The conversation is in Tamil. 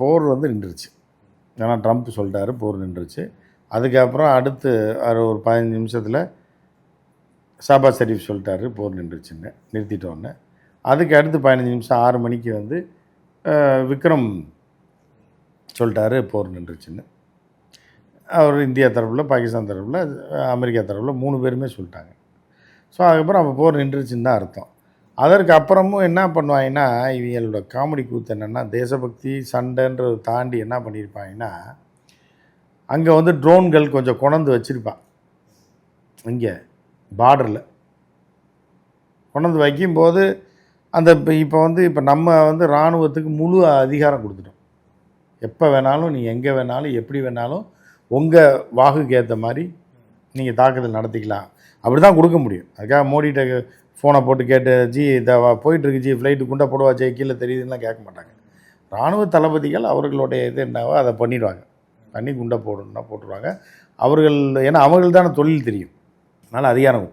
போர் வந்து நின்றுச்சு. ஏன்னா ட்ரம்ப் சொல்லிட்டாரு போர் நின்றுச்சு. அதுக்கப்புறம் அடுத்து அது ஒரு பதினஞ்சு நிமிஷத்தில் ஷாபாஸ் ஷெரீஃப் சொல்லிட்டாரு போர் நின்றுச்சுன்னு நிறுத்திட்டோன்னு அதுக்கு அடுத்து பதினஞ்சு நிமிஷம் ஆறு மணிக்கு வந்து விக்ரம் சொல்லிட்டாரு போர் நின்றுச்சுன்னு. அவர் இந்தியா தரப்பில் பாகிஸ்தான் தரப்பில் அமெரிக்கா தரப்பில் மூணு பேருமே சொல்லிட்டாங்க. ஸோ அதுக்கப்புறம் அப்போ போர் நின்றுச்சுன்னு தான் அர்த்தம். அதற்கு அப்புறமும் என்ன பண்ணுவாங்கன்னா இவங்களோட காமெடி கூத்து என்னென்னா தேசபக்தி சண்டைன்றதை தாண்டி என்ன பண்ணியிருப்பாங்கன்னா அங்கே வந்து ட்ரோன்கள் கொஞ்சம் கொணந்து வச்சுருப்பான். இங்கே பார்டரில். கொண்டு வைக்கும்போது அந்த இப்போ இப்போ வந்து இப்போ நம்ம வந்து இராணுவத்துக்கு முழு அதிகாரம் கொடுத்துட்டோம். எப்போ வேணாலும் நீ எங்கே வேணாலும் எப்படி வேணாலும் உங்கள் வாகுக்கு ஏற்ற மாதிரி நீங்கள் தாக்குதல் நடத்திக்கலாம். அப்படி தான் கொடுக்க முடியும். அதுக்காக மோடிகிட்ட ஃபோனை போட்டு கேட்டு ஜி இதை போயிட்டுருக்கு ஜி ஃப்ளைட்டு குண்டை போடுவா ஜி கீழே தெரியுதுன்னா கேட்க மாட்டாங்க. இராணுவ தளபதிகள் அவர்களுடைய இது என்னவோ அதை பண்ணிடுவாங்க. பண்ணி குண்டை போடணும்னா போட்டுருவாங்க. அவர்கள் ஏன்னா அவர்கள் தானே தொழில் தெரியும். அதனால் அதிகாரம்